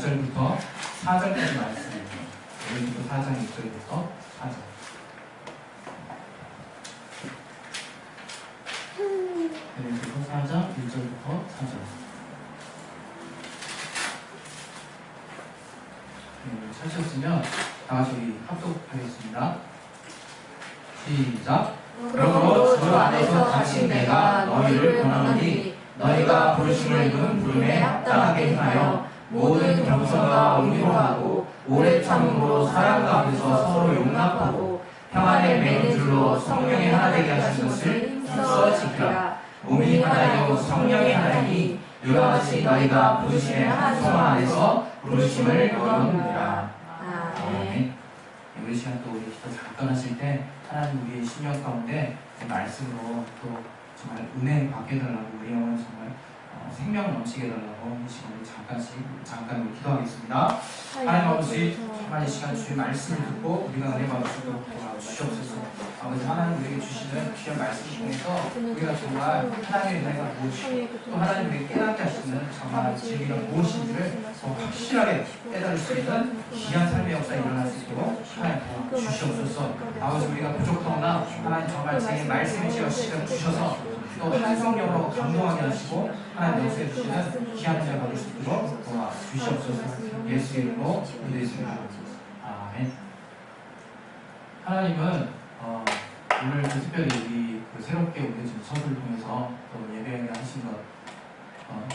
1절부터 4절까지 말씀입니다. 고린도 4장 1절부터 4절. 고린도 4장 1절부터 4절. 네, 찾으셨으면 다 같이 합독하겠습니다. 시작. 그러므로 주 안에서 다시 내가 너희를 권하노니 너희가 부르심을 입은 부름에 합당하게 행하여 모든 겸손과 온유로 하고 오래 참음으로 사랑 가운데서 서로 용납하고 평안에 매는 줄로 성령의 하나 되게 하신 것을 힘써 지키라. 몸이 하나이요 성령이 하나이니 이와 같이 너희가 부르심의 한 소망 안에서 부르심을 이루느니라. 아멘. 우리 시간 또 우리 기도 잠깐 하실 때 하나님 우리의 심령 가운데 그 말씀으로 또 정말 은혜 받게 달라고 우리 영혼 정말 어, 생명 넘치게 달라고 이 시간에 잠깐씩 잠깐 기도하겠습니다. 하나님 아버지 정말 이 시간 주의 말씀을 듣고 우리가 은혜 있도록 도와주시옵소서. 아버지 하나님 우리에게 주시는 귀한 말씀 중에서 우리가 정말 하나님의 은혜가 무엇이고 또 하나님 우리에게 깨닫게 하시는 정말 진리가 무엇인지를 더 확실하게 깨달을 수 있는 귀한 삶의 역사 일어날 수 있도록 하나님 도와주시옵소서. 아버지 우리가 부족하거나 하나님 정말 제 시간 시간 주셔서 또 한성령으로 감동하게 하시고 하나님 역사해 주시는 귀한 은혜 받을 수 있도록 도와 주시옵소서. 예수 이름으로 기도했습니다. 아멘. 하나님은 어, 오늘 그 특별히 우리 그 새롭게 지금 수업을 통해서 또 예배를 하신 것 어,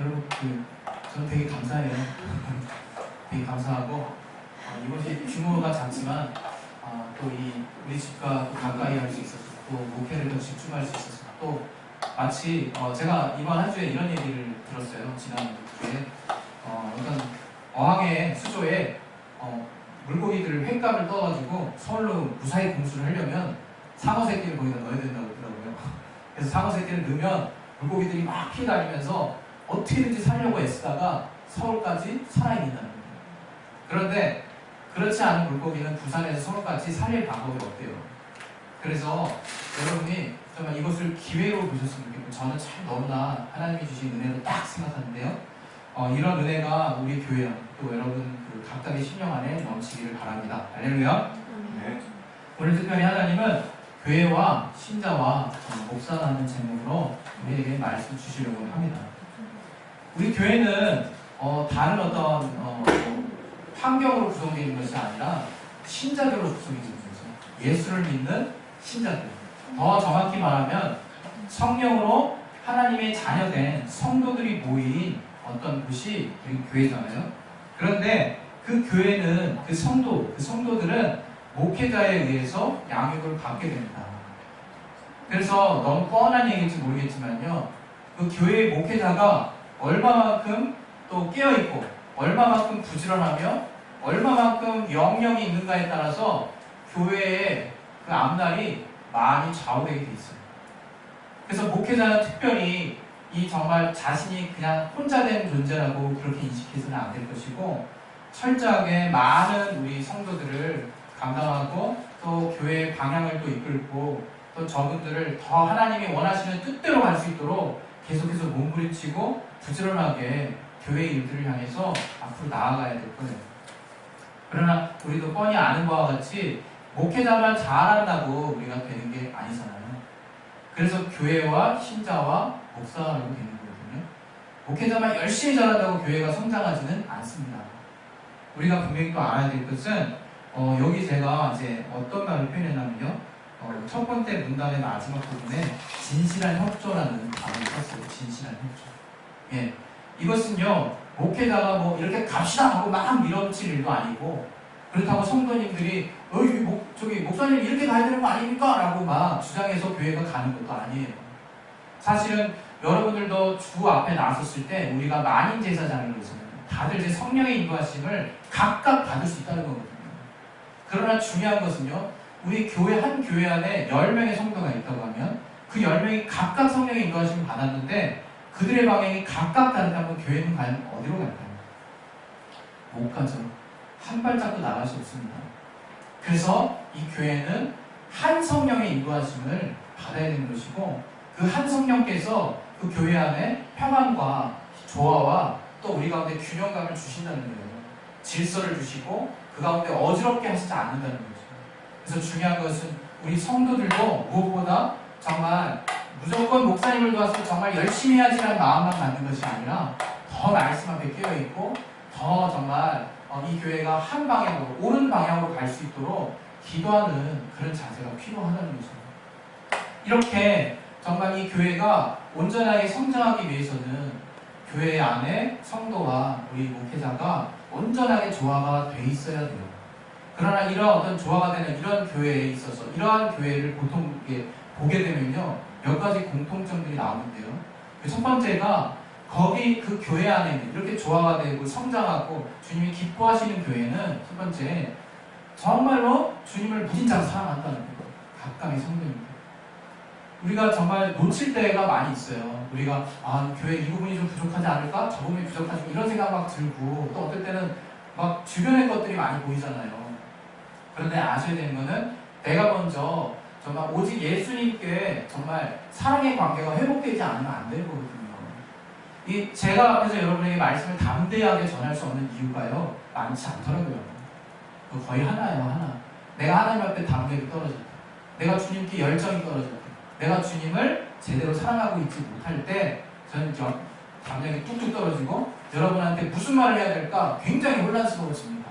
여러분 그 저는 되게 감사해요. 되게 감사하고 어, 이것이 규모가 작지만 어, 또이 우리 집과 또 가까이 할 수 있어서 또 목회를 더 집중할 수 있어서 또 마치 어, 제가 이번 한 주에 이런 얘기를 들었어요. 지난 주에 어, 어떤 어항의 수조에 어, 물고기들 횟감을 떠가지고 서울로 무사히 공수를 하려면 상어 새끼를 거기다 넣어야 된다고 그러더라고요. 그래서 상어 새끼를 넣으면 물고기들이 막 피다니면서 어떻게든지 살려고 애쓰다가 서울까지 살아있는다는 거예요. 그런데 그렇지 않은 물고기는 부산에서 서울까지 살릴 방법이 없대요. 그래서 여러분이 정말 이것을 기회로 보셨으면 좋겠고 저는 참 너무나 하나님이 주신 은혜로 딱 생각하는데요. 어, 이런 은혜가 우리 교회와 또 여러분 그 각각의 신령 안에 넘치기를 바랍니다. 할렐루야. 네. 오늘 특별히 하나님은 교회와 신자와 어, 목사라는 제목으로 우리에게 말씀 주시려고 합니다. 우리 교회는 어, 다른 어떤 어, 환경으로 구성되어 있는 것이 아니라 신자들로 구성되어 있는 거죠. 예수를 믿는 신자들. 더 정확히 말하면 성령으로 하나님의 자녀된 성도들이 모인 어떤 곳이 교회잖아요. 그런데 그 교회는 그 성도, 그 성도들은 목회자에 의해서 양육을 받게 됩니다. 그래서 너무 뻔한 얘기인지 모르겠지만요. 그 교회의 목회자가 얼마만큼 또 깨어있고, 얼마만큼 부지런하며, 얼마만큼 영역이 있는가에 따라서 교회의 그 앞날이 많이 좌우되게 돼 있어요. 그래서 목회자는 특별히 이 정말 자신이 그냥 혼자 된 존재라고 그렇게 인식해서는 안 될 것이고, 철저하게 많은 우리 성도들을 감당하고 또 교회의 방향을 또 이끌고 또 저분들을 더 하나님이 원하시는 뜻대로 갈 수 있도록 계속해서 몸부림치고 부지런하게 교회 일들을 향해서 앞으로 나아가야 될 거예요. 그러나 우리도 뻔히 아는 바와 같이 목회자만 잘한다고 우리가 되는 게 아니잖아요. 그래서 교회와 신자와 목사라고 되는 거거든요. 목회자만 열심히 잘한다고 교회가 성장하지는 않습니다. 우리가 분명히 또 알아야 될 것은 어, 여기 제가 이제 어떤 말을 표현했냐면요. 어, 첫 번째 문단의 마지막 부분에 진실한 협조라는 단어를 썼어요. 진실한 협조. 예. 이것은요, 목회자가 뭐 이렇게 갑시다 하고 막 밀어붙일 일도 아니고, 그렇다고 성도님들이, 어이, 목, 저기, 목사님 이렇게 가야 되는 거 아닙니까? 라고 막 주장해서 교회가 가는 것도 아니에요. 사실은 여러분들도 주 앞에 나섰을 때 우리가 만인 제사장을 위해서는 다들 제 성령의 인도하심을 각각 받을 수 있다는 거거든요. 그러나 중요한 것은요, 우리 교회 한 교회 안에 10명의 성도가 있다고 하면 그 10명이 각각 성령의 인도하심을 받았는데 그들의 방향이 각각 다르다면 교회는 과연 어디로 갈까요? 못 가죠. 한 발짝도 나갈 수 없습니다. 그래서 이 교회는 한 성령의 인도하심을 받아야 되는 것이고 그 한 성령께서 그 교회 안에 평안과 조화와 또 우리 가운데 균형감을 주신다는 거예요. 질서를 주시고 그 가운데 어지럽게 하시지 않는다는 거죠. 그래서 중요한 것은 우리 성도들도 무엇보다 정말 무조건 목사님을 도와서 정말 열심히 해야지라는 마음만 갖는 것이 아니라 더 말씀 앞에 깨어 있고 더 정말 어, 이 교회가 한 방향으로 옳은 방향으로 갈 수 있도록 기도하는 그런 자세가 필요하다는 거죠. 이렇게 정말 이 교회가 온전하게 성장하기 위해서는 교회 안에 성도와 우리 목회자가 온전하게 조화가 돼 있어야 돼요. 그러나 이러한 어떤 조화가 되는 이런 교회에 있어서 이러한 교회를 보통 보게 되면요 몇 가지 공통점들이 나오는데요. 그첫 번째가 거기 그 교회 안에 있는 이렇게 조화가 되고 성장하고 주님이 기뻐하시는 교회는 첫 번째 정말로 주님을 무진장 사랑한다는 거예요. 각각의 성도입니다. 우리가 정말 놓칠 때가 많이 있어요. 우리가 아 교회 이 부분이 좀 부족하지 않을까? 저 부분이 부족하지 이런 생각 막 들고 또 어떨 때는 막 주변의 것들이 많이 보이잖아요. 그런데 아셔야 되는 거는 내가 먼저 정말 오직 예수님께 정말 사랑의 관계가 회복되지 않으면 안 되거든요. 이 제가 앞에서 여러분에게 말씀을 담대하게 전할 수 없는 이유가요 많지 않더라고요. 그 거의 하나예요 하나. 내가 하나님 앞에 담대히 떨어졌다. 내가 주님께 열정이 떨어졌다. 내가 주님을 제대로 사랑하고 있지 못할 때 저는 저 감정이 뚝뚝 떨어지고 여러분한테 무슨 말을 해야 될까 굉장히 혼란스러워집니다.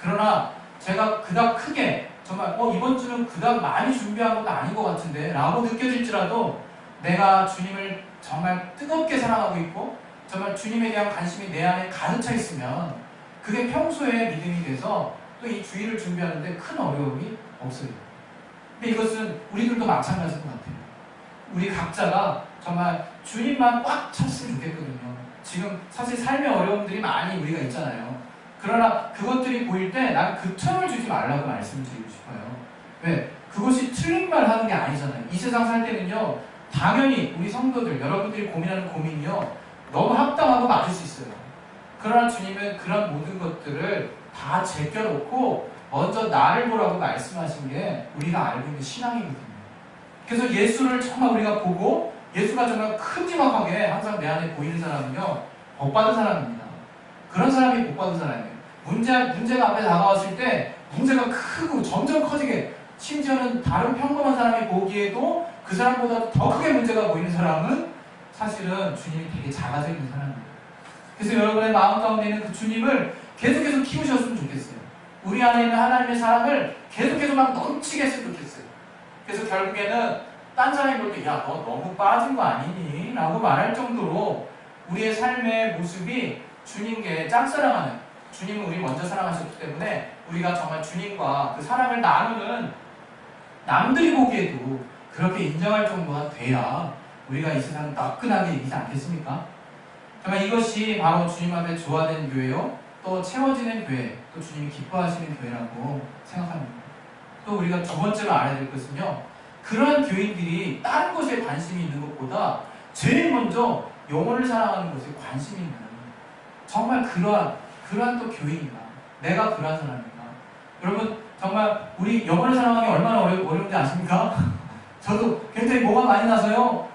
그러나 제가 그닥 크게 정말 어 이번 주는 그닥 많이 준비한 것도 아닌 것 같은데 라고 느껴질지라도 내가 주님을 정말 뜨겁게 사랑하고 있고 정말 주님에 대한 관심이 내 안에 가득 차 있으면 그게 평소에 믿음이 돼서 또 이 주의를 준비하는데 큰 어려움이 없어요. 근데 이것은 우리들도 마찬가지인 것 같아요. 우리 각자가 정말 주님만 꽉 찼으면 좋겠거든요. 지금 사실 삶의 어려움들이 많이 우리가 있잖아요. 그러나 그것들이 보일 때 난그 틈을 주지 말라고 말씀을 드리고 싶어요. 왜? 그것이 틀린 말 하는 게 아니잖아요. 이 세상 살 때는요, 당연히 우리 성도들, 여러분들이 고민하는 고민이요, 너무 합당하고 맞을 수 있어요. 그러나 주님은 그런 모든 것들을 다 제껴놓고 먼저 나를 보라고 말씀하신 게 우리가 알고 있는 신앙이거든요. 그래서 예수를 정말 우리가 보고 예수가 정말 큼지막하게 항상 내 안에 보이는 사람은요, 복 받은 사람입니다. 그런 사람이 복 받은 사람이에요. 문제, 문제가 앞에 다가왔을 때 문제가 크고 점점 커지게 심지어는 다른 평범한 사람이 보기에도 그 사람보다 더 크게 문제가 보이는 사람은 사실은 주님이 되게 작아져 있는 사람입니다. 그래서 여러분의 마음 가운데 있는 그 주님을 계속해서 키우셨으면 좋겠어요. 우리 안에 있는 하나님의 사랑을 계속해서 막 넘치게 했으면 좋겠어요. 그래서 결국에는 딴 사람이 볼 때, 야, 너 너무 빠진 거 아니니? 라고 말할 정도로 우리의 삶의 모습이 주님께 짝사랑하는, 주님은 우리 먼저 사랑하셨기 때문에 우리가 정말 주님과 그 사랑을 나누는 남들이 보기에도 그렇게 인정할 정도가 돼야 우리가 이 세상을 따끈하게 이기지 않겠습니까? 정말 이것이 바로 주님 앞에 조화된 교회요, 또 채워지는 교회, 또 주님이 기뻐하시는 교회라고 생각합니다. 또 우리가 두 번째로 알아야 될 것은요, 그러한 교인들이 다른 것에 관심이 있는 것보다 제일 먼저 영혼을 사랑하는 것에 관심이 있는 정말 그러한 그러한 또 교인이다. 내가 그러한 사람이다. 여러분 정말 우리 영혼을 사랑하기 얼마나 어려, 어려운지 아십니까? 저도 굉장히 뭐가 많이 나서요.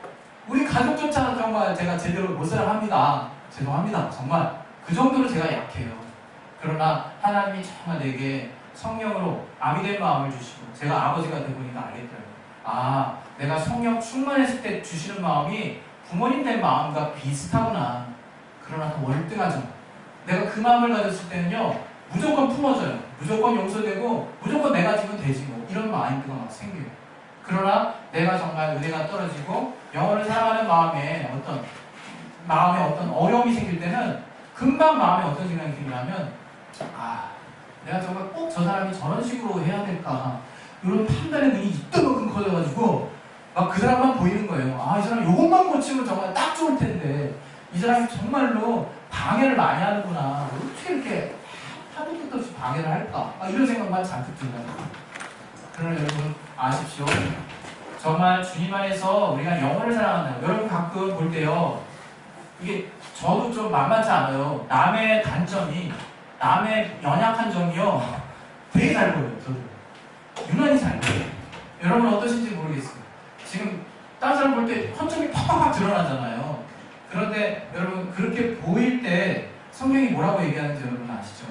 우리 가족조차 정말 제가 제대로 못 사랑합니다. 죄송합니다. 정말 그 정도로 제가 약해요. 그러나 하나님이 정말 내게 성령으로 아미 된 마음을 주시고 제가 아버지가 되보니까 알겠더라고요. 아, 내가 성령 충만했을 때 주시는 마음이 부모님 된 마음과 비슷하구나. 그러나 더 월등하죠. 내가 그 마음을 가졌을 때는요, 무조건 품어져요. 무조건 용서되고, 무조건 내가 지면 되지 뭐. 이런 마인드가 막 생겨요. 그러나 내가 정말 은혜가 떨어지고, 영혼을 사랑하는 마음에 어떤, 마음에 어떤 어려움이 생길 때는, 금방 마음에 어떤 생각이 들냐면, 아, 내가 정말 꼭 저 사람이 저런 식으로 해야 될까. 이런 판단의 눈이 이따만큼 커져가지고, 막 그 사람만 보이는 거예요. 아, 이 사람 요것만 고치면 정말 딱 좋을 텐데, 이 사람이 정말로 방해를 많이 하는구나. 어떻게 이렇게 하도 끝도 없이 방해를 할까? 아, 이런 생각만 잔뜩 들어요. 그러나 여러분 아십시오. 정말 주님 안에서 우리가 영혼을 사랑한다. 여러분 가끔 볼 때요. 이게 저도 좀 만만치 않아요. 남의 단점이, 남의 연약한 점이요. 되게 잘 보여요, 저도. 유난히 잘 보여요. 여러분 어떠신지 모르겠어요. 지금 다른 사람 볼 때 헌점이 팍팍팍 드러나잖아요. 그런데 여러분 그렇게 보일 때 성경이 뭐라고 얘기하는지 여러분 아시죠?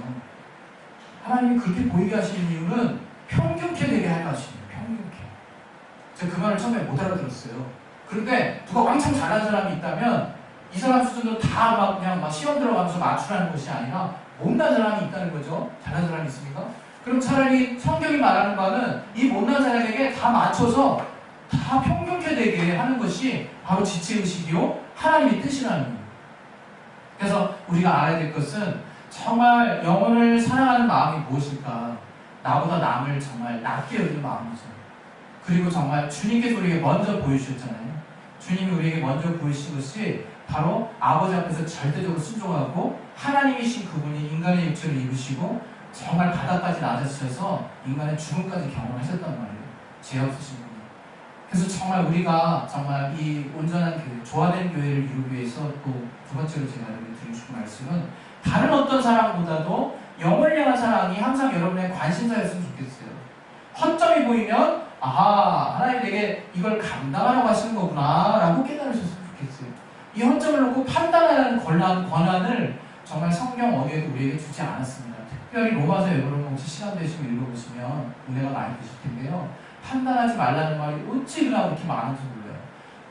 하나님이 그렇게 보이게 하시는 이유는 평균케 되게 거예요. 평균케. 제가 그 말을 처음에 못 알아들었어요. 그런데 누가 왕창 잘하는 사람이 있다면 이 사람 수준도 다막 그냥 막 시험 들어가면서 맞추라는 것이 아니라 못난 사람이 있다는 거죠. 잘하는 사람이 있습니까? 그럼 차라리 성경이 말하는 바는 이 못난 사람에게 다 맞춰서 다 평균케 되게 하는 것이 바로 지체의식이요 하나님의 뜻이라는 거예요. 그래서 우리가 알아야 될 것은 정말 영혼을 사랑하는 마음이 무엇일까? 나보다 남을 정말 낮게 여기는 마음이죠. 그리고 정말 주님께서 우리에게 먼저 보여주셨잖아요. 주님이 우리에게 먼저 보이신 것이 바로 아버지 앞에서 절대적으로 순종하고 하나님이신 그분이 인간의 육체를 입으시고 정말 바닥까지 낮아지셔서 인간의 죽음까지 경험하셨단 말이에요. 죄 없으신 분이. 그래서 정말 우리가 정말 이 온전한 교회, 조화된 교회를 이루기 위해서 또 두 번째로 제가 드리고 싶은 말씀은 다른 어떤 사랑보다도 영을 향한 사랑이 항상 여러분의 관심사였으면 좋겠어요. 허점이 보이면 아하 하나님 내게 이걸 감당하라고 하시는 거구나 라고 깨달으셨으면 좋겠어요. 이 허점을 놓고 판단하는 권한, 권한을 정말 성경 어디에도 우리에게 주지 않았습니다. 특별히 로마서 여러분 혹시 시간 되시면 읽어보시면 은혜가 많이 되실 텐데요. 판단하지 말라는 말이 어찌 그나 그렇게 많은지 몰라요.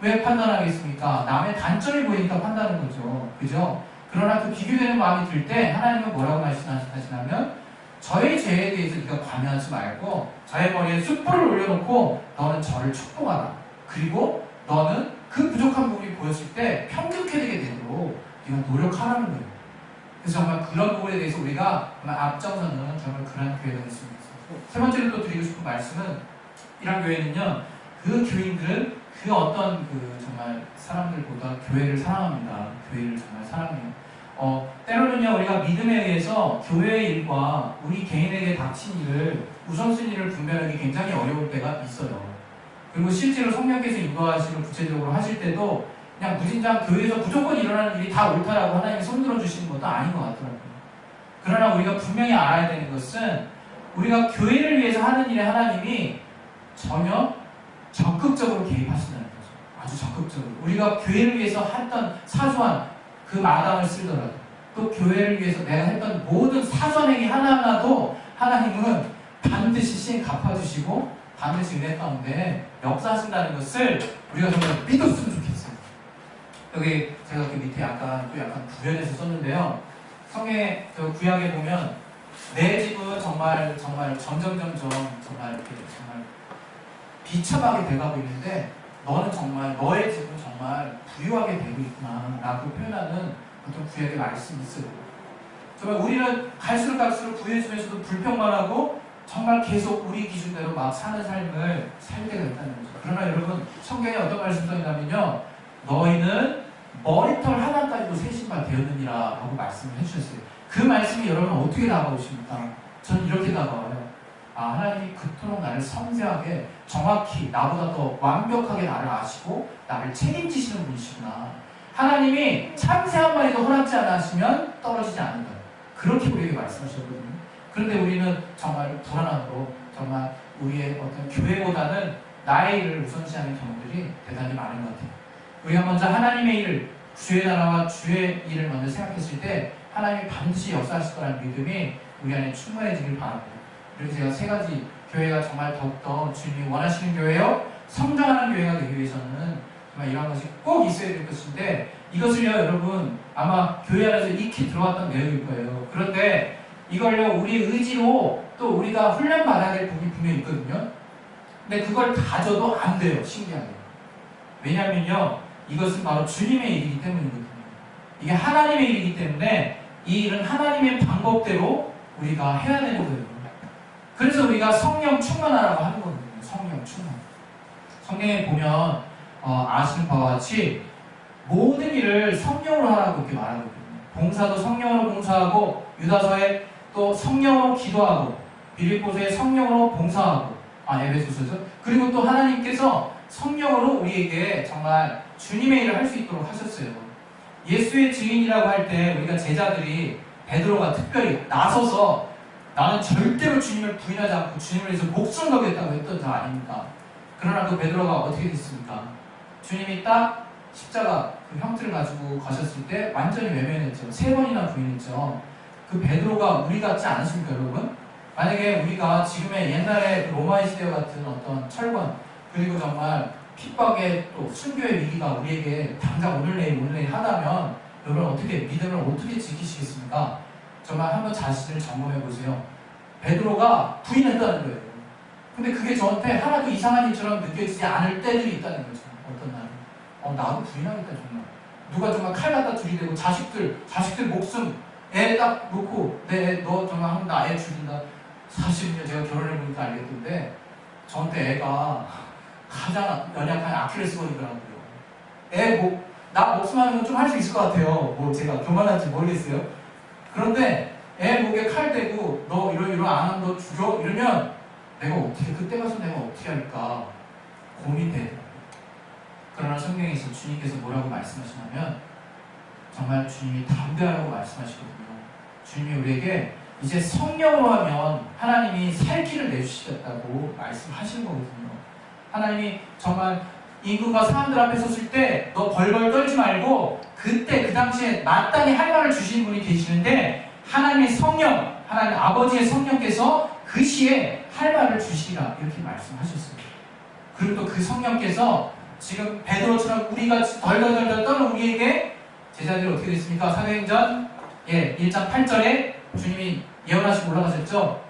왜 판단하겠습니까? 남의 단점이 보이니까 판단하는 거죠. 그죠? 그러나 그 비교되는 마음이 들 때 하나님은 뭐라고 말씀하시냐면 저의 죄에 대해서 네가 관여하지 말고 저의 머리에 숯불을 올려놓고 너는 저를 축복하라. 그리고 너는 그 부족한 부분이 보였을 때 평균케 되게 되도록 네가 노력하라는 거예요. 그래서 정말 그런 부분에 대해서 우리가 정말 앞장서는 정말 그런 교회가 좋겠어요. 세 번째로 또 드리고 싶은 말씀은 이런 교회는요, 그 교인들은 그 어떤 그 정말 사람들보다 교회를 사랑합니다. 교회를 정말 사랑해요. 어, 때로는요, 우리가 믿음에 의해서 교회의 일과 우리 개인에게 닥친 일을 우선순위를 분별하기 굉장히 어려울 때가 있어요. 그리고 실제로 성령께서 인도하시는 구체적으로 하실 때도 그냥 무진장 교회에서 무조건 일어나는 일이 다 옳다라고 하나님이 손들어 주시는 것도 아닌 것 같더라고요. 그러나 우리가 분명히 알아야 되는 것은 우리가 교회를 위해서 하는 일에 하나님이 전혀 적극적으로 개입하신다는 거죠. 아주 적극적으로. 우리가 교회를 위해서 했던 사소한 그 마당을 쓸더라도 또 교회를 위해서 내가 했던 모든 사소한 행위 하나하나도 하나님은 반드시 시행 갚아주시고 반드시 은혜 가운데 역사하신다는 것을 우리가 정말 믿었으면 좋겠어요. 여기 제가 그 밑에 약간 또 약간 구현해서 썼는데요. 성경의 그 구약에 보면 내 집은 정말 정말 점점 점점 정말 이렇게 정말 비참하게 돼가고 있는데 너는 정말 너의 집은 정말 부유하게 되고 있구나라고 표현하는 어떤 구약의 말씀이 있어요. 정말 우리는 갈수록 갈수록 부유해지면서도 불평만 하고 정말 계속 우리 기준대로 막 사는 삶을 살게 된다는 거죠. 그러나 여러분 성경에 어떤 말씀 써있냐면요. 너희는 머리털 하나까지도 새 신발 되었느니라 라고 말씀을 해주셨어요. 그 말씀이 여러분 어떻게 다가오십니까? 저는 이렇게 다가와요. 아, 하나님이 그토록 나를 섬세하게 정확히 나보다 더 완벽하게 나를 아시고 나를 책임지시는 분이시구나. 하나님이 참새 한 마리도 허락지 않아 하시면 떨어지지 않는다. 그렇게 우리에게 말씀하셨거든요. 그런데 우리는 정말 불안하고 정말 우리의 어떤 교회보다는 나의 일을 우선시하는 경우들이 대단히 많은 것 같아요. 우리가 먼저 하나님의 일을 주의 나라와 주의 일을 먼저 생각했을 때 하나님이 반드시 역사하실 거라는 믿음이 우리 안에 충만해지길 바랍니다. 그래서 제가 세 가지 교회가 정말 더욱더 주님이 원하시는 교회요 성장하는 교회가 되기 위해서는 정말 이러한 것이 꼭 있어야 될 것인데 이것을요 여러분 아마 교회 안에서 익히 들어왔던 내용일 거예요. 그런데 이걸요 우리 의지로 또 우리가 훈련 받아야 될 부분이 분명히 있거든요. 근데 그걸 가져도 안 돼요 신기하게. 왜냐면요 이것은 바로 주님의 일이기 때문이거든요. 이게 하나님의 일이기 때문에 이 일은 하나님의 방법대로 우리가 해야 되는 거예요. 그래서 우리가 성령 충만하라고 하는 거거든요. 성령 충만. 성경에 보면 어, 아시는 바와 같이 모든 일을 성령으로 하라고 이렇게 말하거든요. 봉사도 성령으로 봉사하고 유다서에 또 성령으로 기도하고 빌립보서에 성령으로 봉사하고 아 에베소서죠. 그리고 또 하나님께서 성령으로 우리에게 정말 주님의 일을 할 수 있도록 하셨어요. 예수의 증인이라고 할 때 우리가 제자들이 베드로가 특별히 나서서 나는 절대로 주님을 부인하지 않고 주님을 위해서 목숨 걸겠다고 했던 자 아닙니까? 그러나 그 베드로가 어떻게 됐습니까? 주님이 딱 십자가 그 형틀을 가지고 가셨을 때 완전히 외면했죠. 세 번이나 부인했죠. 그 베드로가 우리 같지 않으십니까, 여러분? 만약에 우리가 지금의 옛날의 그 로마의 시대 같은 어떤 철권 그리고 정말 핍박의 또 순교의 위기가 우리에게 당장 오늘 내일 오늘 내일 하다면 여러분 어떻게 믿음을 어떻게 지키시겠습니까? 정말 한번 자신을 점검해 보세요. 베드로가 부인했다는 거예요. 근데 그게 저한테 하나도 이상한 일처럼 느껴지지 않을 때들이 있다는 거죠. 어떤 날은. 어, 나도 부인하겠다, 정말. 누가 정말 칼 갖다 들이대고 자식들, 자식들 목숨, 애 딱 놓고, 내, 애, 너 정말 하면 나 애 죽인다. 사실은요, 제가 결혼해보니까 알겠던데, 저한테 애가 가장 연약한 아킬레스건이더라고요. 애 목, 나 목숨 하는 건 좀 할 수 있을 것 같아요. 뭐 제가 교만한지 모르겠어요. 그런데 애 목에 칼 대고, 너 이러 이러 안 하면 너 죽여? 이러면 내가 어떻게, 그때 가서 내가 어떻게 할까 되더라고요. 그러나 성경에서 주님께서 뭐라고 말씀하시냐면 정말 주님이 담대하라고 말씀하시거든요. 주님이 우리에게 이제 성령으로 하면 하나님이 살 길을 내주시겠다고 말씀하시는 거거든요. 하나님이 정말 임금과 사람들 앞에 섰을 때 너 벌벌 떨지 말고 그때 그 당시에 마땅히 할 말을 주시는 분이 계시는데 하나님의 성령, 하나님 아버지의 성령께서 그 시에 할 말을 주시리라 이렇게 말씀하셨어요. 그리고 또 그 성령께서 지금 베드로처럼 우리가 덜덜덜덜 떠는 우리에게 제자들이 어떻게 됐습니까? 사도행전 예, 1장 8절에 주님이 예언하시고 올라가셨죠?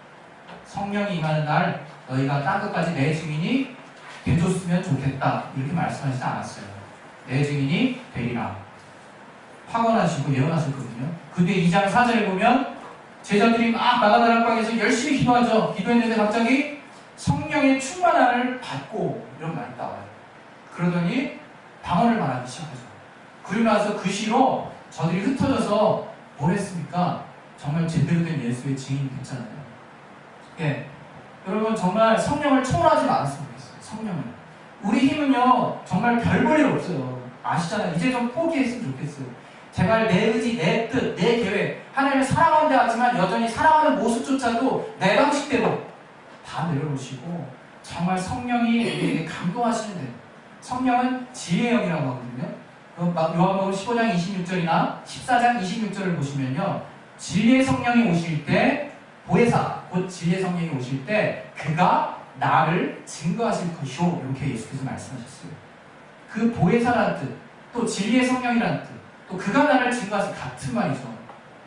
성령이 임하는 날 너희가 땅끝까지 내 증인이 되줬으면 좋겠다 이렇게 말씀하시지 않았어요. 내 증인이 되리라. 확언하시고 예언하셨거든요. 근데 2장 4절에 보면 제자들이 막 마가다락방에서 열심히 기도하죠. 기도했는데 갑자기 성령의 충만함을 받고 이런 말이 나와요. 그러더니 방언을 말하기 시작하죠. 그리고 나서 그 시로 저들이 흩어져서 뭘 했습니까? 정말 제대로 된 예수의 증인이 됐잖아요. 예. 여러분 정말 성령을 초월하지 좋겠어요. 성령을. 우리 힘은요 정말 별 볼일 없어요. 아시잖아요. 이제 좀 포기했으면 좋겠어요. 제발 내 의지, 내 뜻, 내 계획 하나님을 사랑한다 하지만 여전히 사랑하는 모습조차도 내 방식대로 다 내려놓으시고 정말 성령이 우리에게 감동하시는 데 성령은 지혜의 영이라고 하거든요. 요한복음 15장 26절이나 14장 26절을 보시면요. 진리의 성령이 오실 때 보혜사 곧 진리의 성령이 오실 때 그가 나를 증거하실 것이오 이렇게 예수께서 말씀하셨어요. 그 보혜사라는 뜻, 또 진리의 성령이라는 뜻, 또 그가 나를 증거하실 같은 말이죠.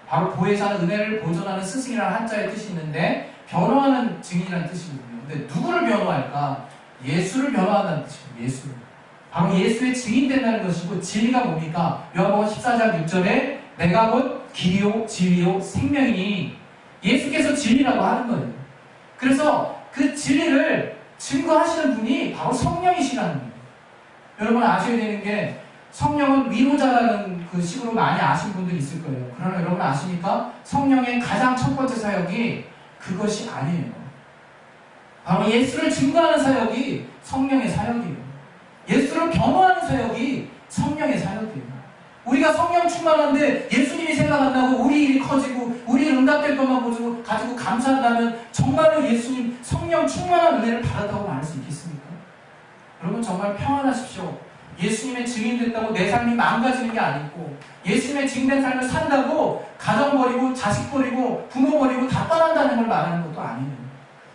바로 보혜사는 은혜를 보존하는 스승이라는 한자의 뜻이 있는데 변호하는 증인이라는 뜻이거든요. 근데 누구를 변호할까? 예수를 변호한다는 뜻이에요. 예수를. 바로 예수의 증인 된다는 것이고 진리가 뭡니까? 요한복음 14장 6절에 내가 곧 길이요 진리요 생명이니 예수께서 진리라고 하는 거예요. 그래서 그 진리를 증거하시는 분이 바로 성령이시라는 거예요. 여러분 아셔야 되는 게 성령은 위로자라는 그 식으로 많이 아신 분들이 있을 거예요. 그러나 여러분 아십니까? 성령의 가장 첫 번째 사역이 그것이 아니에요. 바로 예수를 증거하는 사역이 성령의 사역이에요. 예수를 변호하는 사역이 성령의 사역이에요. 우리가 성령 충만한데 예수님이 생각 안 나고 우리 일이 커지고 우리 응답될 것만 보고 가지고 감사한다면 정말로 예수님 성령 충만한 은혜를 받았다고 말할 수 있겠습니까? 여러분 정말 평안하십시오. 예수님의 증인 됐다고 내 삶이 망가지는 게 아니고 예수님의 증인된 삶을 산다고 가정 버리고 자식 버리고 부모 버리고 다 떠난다는 걸 말하는 것도 아니에요.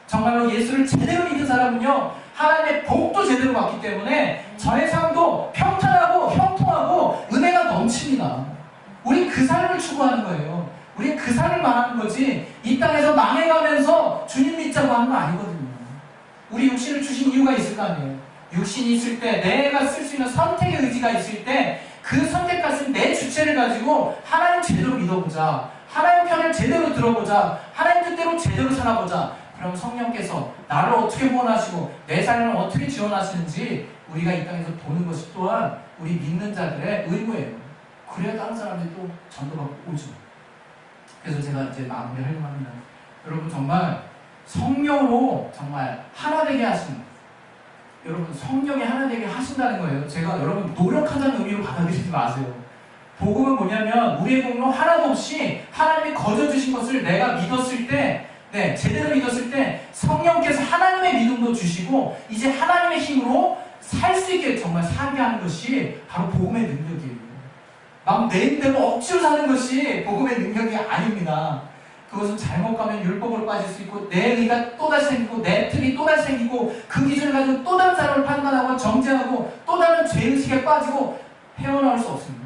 정말로 예수를 제대로 믿는 사람은요 하나님의 복도 제대로 받기 때문에 저의 삶도 평탄하고 넘칩니다. 우리 그 삶을 추구하는 거예요. 우리 그 삶을 말하는 거지 이 땅에서 망해가면서 주님 믿자고 하는 거 아니거든요. 우리 육신을 주신 이유가 있을 거 아니에요. 육신이 있을 때 내가 쓸 수 있는 선택의 의지가 있을 때 그 선택까지 내 주체를 가지고 하나님 제대로 믿어보자. 하나님 편을 제대로 들어보자. 하나님 뜻대로 제대로 살아보자. 그럼 성령께서 나를 어떻게 구원하시고 내 삶을 어떻게 지원하시는지 우리가 이 땅에서 보는 것이 또한 우리 믿는 자들의 의무예요. 그래야 다른 사람들이 또 전도받고 오죠. 그래서 제가 이제 마무리하려고 합니다. 여러분 정말 성령으로 정말 하나 되게 하시는 여러분 성령이 하나 되게 하신다는 거예요. 제가 여러분 노력하자는 의미로 받아들이지 마세요. 복음은 뭐냐면 우리의 공로 하나도 없이 하나님이 거저 주신 것을 내가 믿었을 때, 네 제대로 믿었을 때 성령께서 하나님의 믿음도 주시고 이제 하나님의 힘으로 살 수 있게 정말 살게 하는 것이 바로 복음의 능력이에요. 막 내인대로 억지로 사는 것이 복음의 능력이 아닙니다. 그것은 잘못 가면 율법으로 빠질 수 있고 내 의가 또다시 생기고 내 틀이 또다시 생기고 그 기준을 가지고 또 다른 사람을 판단하고 정죄하고 또 다른 죄의식에 빠지고 헤어나올 수 없습니다.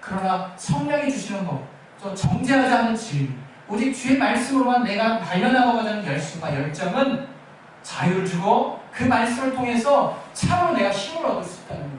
그러나 성령이 주시는 것, 저 정죄하지 않는 진리, 오직 주의 말씀으로만 내가 발견하고자 하는 열심과 열정은 자유를 주고 그 말씀을 통해서 참으로 내가 힘을 얻을 수 있다는 거예요.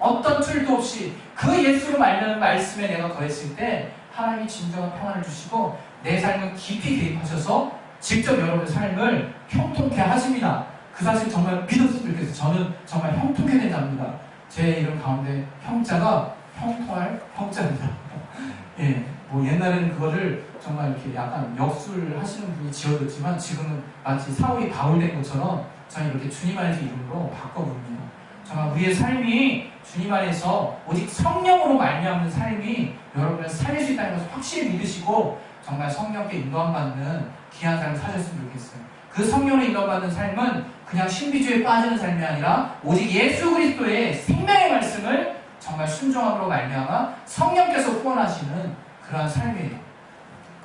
어떤 툴도 없이 그 예수로 말하는 말씀에 내가 거했을 때 하나님이 진정한 평안을 주시고 내 삶을 깊이 개입하셔서 직접 여러분의 삶을 형통케 하십니다. 그 사실 정말 믿었으면 좋겠어요. 저는 정말 형통케 된답니다. 제 이름 가운데 형자가 형통할 형자입니다. 예, 뭐 옛날에는 그거를 정말 이렇게 약간 역술 하시는 분이 지어뒀지만 지금은 마치 사울이 바울된 것처럼 저는 이렇게 주님 안에서 이름으로 바꿔봅니다. 정말 우리의 삶이 주님 안에서 오직 성령으로 말미암는 삶이 여러분을 살릴 수 있다는 것을 확실히 믿으시고 정말 성령께 인도함받는 귀한 삶을 사셨으면 좋겠어요. 그 성령으로 인도받는 삶은 그냥 신비주의에 빠지는 삶이 아니라 오직 예수 그리스도의 생명의 말씀을 정말 순종함으로 말미암아 성령께서 후원하시는 그러한 삶이에요.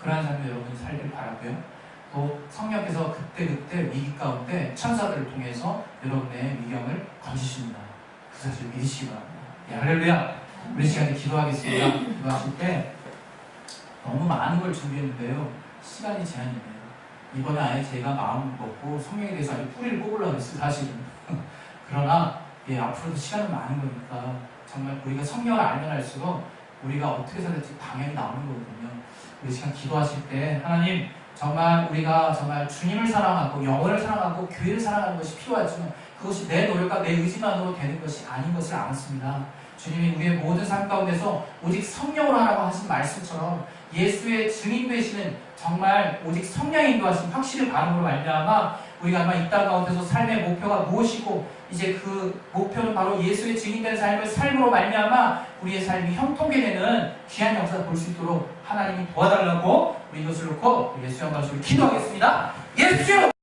그러한 삶을 여러분이 살길 바라고요. 또 성령께서 그때그때 위기 가운데 천사들을 통해서 여러분의 위경을 건지십니다. 그 사실 믿으시기 바랍니다. 예, 할렐루야. 우리 시간에 기도하겠습니다. 기도하실 때 너무 많은 걸 준비했는데요. 시간이 제한이네요. 이번에 아예 제가 마음 먹고 성령에 대해서 아주 뿌리를 뽑으려고 했어요, 사실은. 그러나 예, 앞으로도 시간은 많은 거니까 정말 우리가 성령을 알면 알수록 우리가 어떻게 살을지 방향이 나오는 거거든요. 우리 시간 기도하실 때 하나님 정말 우리가 정말 주님을 사랑하고 영혼을 사랑하고 교회를 사랑하는 것이 필요하지만 그것이 내 노력과 내 의지만으로 되는 것이 아닌 것을 알았습니다. 주님이 우리의 모든 삶 가운데서 오직 성령으로 하라고 하신 말씀처럼 예수의 증인 되시는 정말 오직 성령의 인도하신 확실히 발음으로 말미암아 우리가 아마 이 땅 가운데서 삶의 목표가 무엇이고 이제 그 목표는 바로 예수의 증인된 삶을 삶으로 말미암아 우리의 삶이 형통케 되는 귀한 역사를 볼수 있도록 하나님이 도와달라고 우리 이것을 놓고 예수 한 말씀을 기도하겠습니다. 예수!